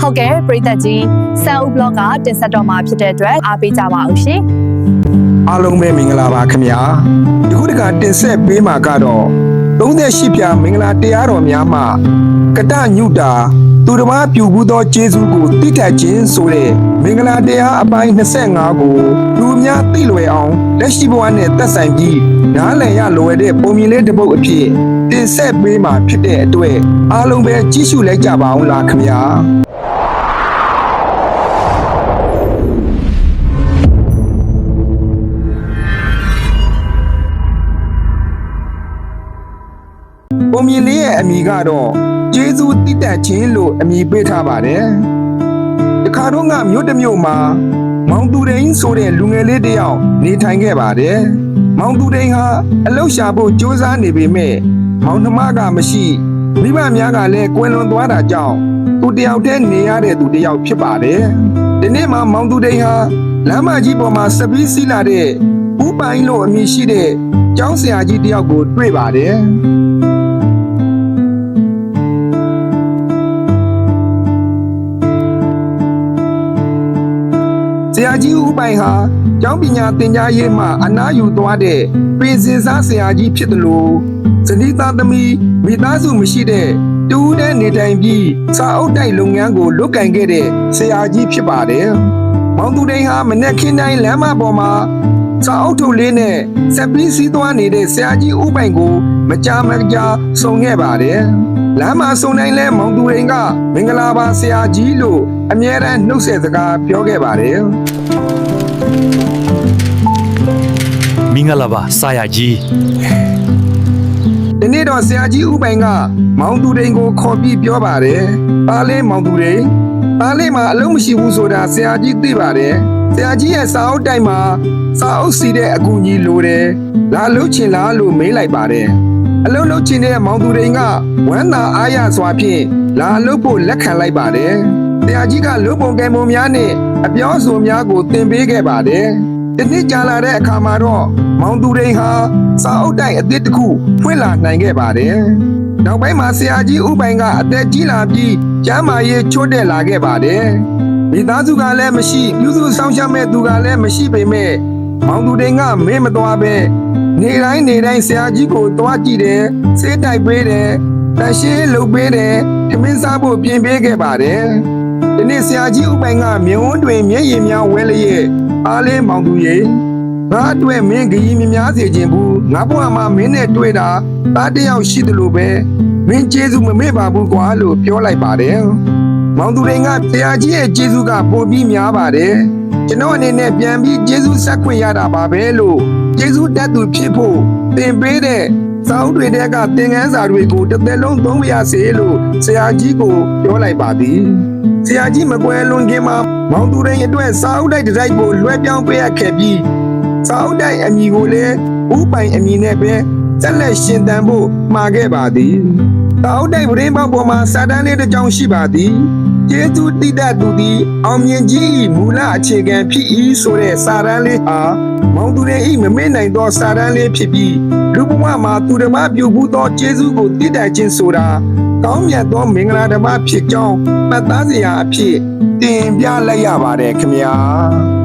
ဟုတ်ကဲ့ပရိသတ်ကြီးဆန်ဦး blog ကတင်ဆက်တော့မှာဖြစ်တဲ့အတွက်အားပေးကြပါအောင်ရှင်အားလုံးပဲမင်္ဂလာပါခင်ဗျာဒီခုတကတင်ဆက်ပေးမှာကတော့38ပြမင်္ဂလာတရားတော်များမှာကတညုတာသူတစ်ပါးပြုဘူးသောကျေးဇူးကိုတိထက်ခြင်းဆိုတဲ့မင်္ဂလာတရားအပိုင်း25ကိုလူများသိလွယ်အောင်လက်ရှိဘဝနဲ့သက်ဆိုင်ပြီးနားလည်ရလွယ်တဲ့ပုံမြင်လေးတစ်ပုဒ်အဖြစ်တင်ဆက်ပေးမှာဖြစ်တဲ့အတွက်အားလုံးပဲကြည့်ရှုလိုက်ကြပါအောင်လားခင်ဗျာ ပုံမြင်လေးရဲ့အမည်ကတော့ကျေးဇူးတိတက်ခြင်းလို့အမည်ပေးထားပါတယ်။တခါတော့ကမြို့တစ်မြို့မှာမောင်သူရိန်ဆိုတဲ့လူငယ်လေးတစ်ယောက်နေထိုင်ခဲ့ပါတယ်။မောင်သူရိန်ဟာအလုရှာဖို့ကြိုးစားနေပေမဲ့မောင်နှမကမရှိမိဘများကလည်းကွယ်လွန်သွားတာကြောင့်သူတယောက်တည်းနေရတဲ့သူတစ်ယောက်ဖြစ်ပါတယ်။ဒီနေ့မှာမောင်သူရိန်ဟာလမ်းမကြီးပေါ်မှာစပီးစီးလာတဲ့ဥပိုင်လို့အမည်ရှိတဲ့ကျောင်းဆရာကြီးတစ်ယောက်ကိုတွေ့ပါတယ်။ ရာကြီးဦးပိုင်ဟာကျောင်းပညာသင်ကြားရေးမှအနားယူသွားတဲ့ပေစင်စားဆရာကြီးဖြစ်တယ်လို့ဇနီးသားသမီးမိသားစုမရှိတဲ့တူဦးတဲ့နေထိုင်ပြီးစာအုပ်တိုက်လုပ်ငန်းကိုလုပ်ကင်ခဲ့တဲ့ဆရာကြီးဖြစ်ပါတယ်။မောင်သူတိန်ဟာမနေ့ခင်းတိုင်းလမ်းမပေါ်မှာစာအုပ်ထုတ်လေးနဲ့ဆက်ပြီးစီးသွားနေတဲ့ဆရာကြီးဦးပိုင်ကိုမကြာမကြာဆုံခဲ့ပါတယ်။လမ်းမှာဆုံတိုင်းလဲမောင်သူတိန်ကမင်္ဂလာပါဆရာကြီးလို့ အမြဲတမ်းနှုတ်ဆက်စကားပြောခဲ့ပါတယ်။မင်္ဂလာပါဆရာကြီးဒီနေ့တော့ဆရာကြီးဥပိုင်က မောင်သူတိန်ကိုခေါ်ပြီးပြောပါတယ်။ပါလေးမောင်သူတိန်ပါလေးမှာအလုံးမရှိဘူးဆိုတာဆရာကြီးသိပါတယ်။ဆရာကြီးရဲ့စာအုပ်တိုက်မှာစာအုပ်စီတဲ့အကူကြီးလိုတယ်။လာလှုပ်ချင်လားလို့မေးလိုက်ပါတယ်။အလုံးလှုပ်ချင်တဲ့မောင်သူတိန်ကဝမ်းသာအားရစွာဖြင့်လာလှုပ်ဖို့လက်ခံလိုက်ပါတယ်။ ဆရာကြီးကလှုပ်ပုံကဲပုံများနဲ့အပြောအဆိုများကိုသင်ပေးခဲ့ပါတယ်။တနေ့ကြာလာတဲ့အခါမှာတော့မောင်သူရိန်ဟာစာအုပ်တိုက်အသစ်တစ်ခုဖွင့်လာနိုင်ခဲ့ပါတယ်။နောက်ပိုင်းမှာဆရာကြီးဥပိုင်ကအသက်ကြီးလာပြီးကျမ်းမာရေးချို့တဲ့လာခဲ့ပါတယ်။မိသားစုကလည်းမရှိပြုစုဆောင်ရှောက်မဲ့သူကလည်းမရှိပေမဲ့မောင်သူရိန်ကမေ့မသွားပဲနေတိုင်းနေတိုင်းဆရာကြီးကိုတွားကြည့်တယ်စေးတိုက်ပေးတယ်တန်ရှင်းလုပ်ပေးတယ်ထမင်းစားဖို့ပြင်ပေးခဲ့ပါတယ်။ ဒီနေ့ဆရာကြီးဥပိုင်ကမြင်းဝန်းတွင်မျက်ရည်များဝဲလျက်အားလေးမောင်သူရေငါအတွက်မင်းခရီးမများစေခြင်းဘူးငါဘဝမှာမင်းနဲ့တွေ့တာသားတစ်ယောက်ရှိတယ်လို့ပဲမင်းကျေးဇူးမမေ့ပါဘူးကွာလို့ပြောလိုက်ပါတယ်မောင်သူတွေကဆရာကြီးရဲ့ကျေးဇူးကပိုပြီးများပါတယ်ကျွန်တော်အနေနဲ့ပြန်ပြီးကျေးဇူးဆက်ခွင့်ရတာပါပဲလို့ကျေးဇူးတတ်သူဖြစ်ဖို့သင်ပေးတဲ့စာအုပ်တွေတဲကသင်ခန်းစာတွေကိုတစ်သက်လုံးသုံးပါရစေလို့ဆရာကြီးကိုပြောလိုက်ပါသည် ဆရာကြီးမကွယ်လွန်ခင်မှာမောင်သူရိန်အတွက်စာအုပ်တိုက်တစ်တိုက်ကိုလွှဲပြောင်းပေးရခဲ့ပြီးစာအုပ်တိုက်အမည်ကိုလည်းဥပိုင်အမည်နဲ့ပဲဆက်လက်ရှင်သန်ဖို့မှာခဲ့ပါသည်စာအုပ်တိုက်ပရင်းပေါက်ပေါ်မှာစာတန်းလေးတစ်ကြောင်းရှိပါသည် ကျေးဇူးတိတတ်သူသည်အောင်မြင်ကြီး၏မူလအခြေခံဖြစ်၏ဆိုတဲ့စာတန်းလေးဟာမောင်သူရိန်၏မမေ့နိုင်သောစာတန်းလေးဖြစ်ပြီးလူဘဝမှာသူတစ်ပါးပြုဘူးသောကျေးဇူးကိုတည်တတ်ခြင်းဆိုတာကောင်းမြတ်သောမင်္ဂလာတစ်ပါးဖြစ်ကြောင်းမှတ်သားစရာအဖြစ်တင်ပြလိုက်ရပါတယ်ခင်ဗျာ